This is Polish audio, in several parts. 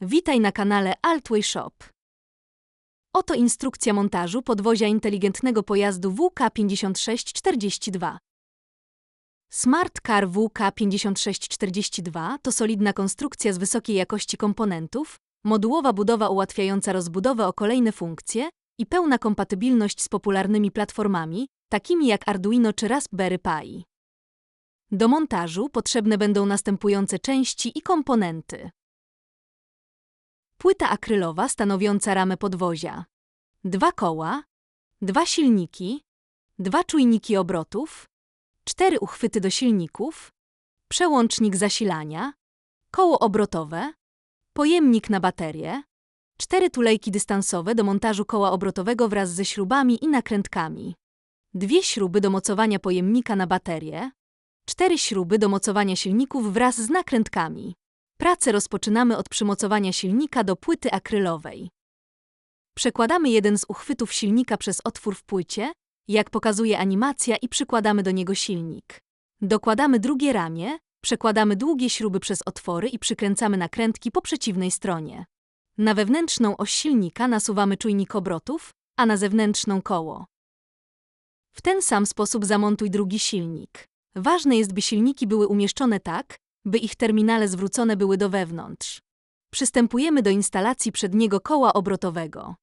Witaj na kanale Altway Shop. Oto instrukcja montażu podwozia inteligentnego pojazdu WK5642. Smart Car WK5642 to solidna konstrukcja z wysokiej jakości komponentów, modułowa budowa ułatwiająca rozbudowę o kolejne funkcje i pełna kompatybilność z popularnymi platformami, takimi jak Arduino czy Raspberry Pi. Do montażu potrzebne będą następujące części i komponenty. Płyta akrylowa stanowiąca ramę podwozia. Dwa koła, dwa silniki, dwa czujniki obrotów, cztery uchwyty do silników, przełącznik zasilania, koło obrotowe, pojemnik na baterię, cztery tulejki dystansowe do montażu koła obrotowego wraz ze śrubami i nakrętkami, dwie śruby do mocowania pojemnika na baterię, cztery śruby do mocowania silników wraz z nakrętkami. Pracę rozpoczynamy od przymocowania silnika do płyty akrylowej. Przekładamy jeden z uchwytów silnika przez otwór w płycie, jak pokazuje animacja i przykładamy do niego silnik. Dokładamy drugie ramię, przekładamy długie śruby przez otwory i przykręcamy nakrętki po przeciwnej stronie. Na wewnętrzną oś silnika nasuwamy czujnik obrotów, a na zewnętrzną koło. W ten sam sposób zamontuj drugi silnik. Ważne jest, by silniki były umieszczone tak, by ich terminale zwrócone były do wewnątrz. Przystępujemy do instalacji przedniego koła obrotowego.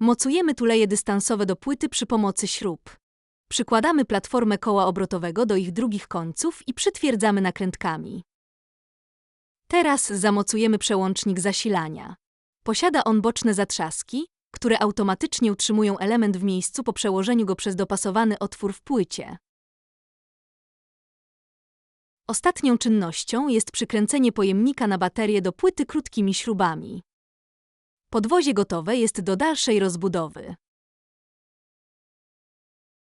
Mocujemy tuleje dystansowe do płyty przy pomocy śrub. Przykładamy platformę koła obrotowego do ich drugich końców i przytwierdzamy nakrętkami. Teraz zamocujemy przełącznik zasilania. Posiada on boczne zatrzaski, które automatycznie utrzymują element w miejscu po przełożeniu go przez dopasowany otwór w płycie. Ostatnią czynnością jest przykręcenie pojemnika na baterię do płyty krótkimi śrubami. Podwozie gotowe jest do dalszej rozbudowy.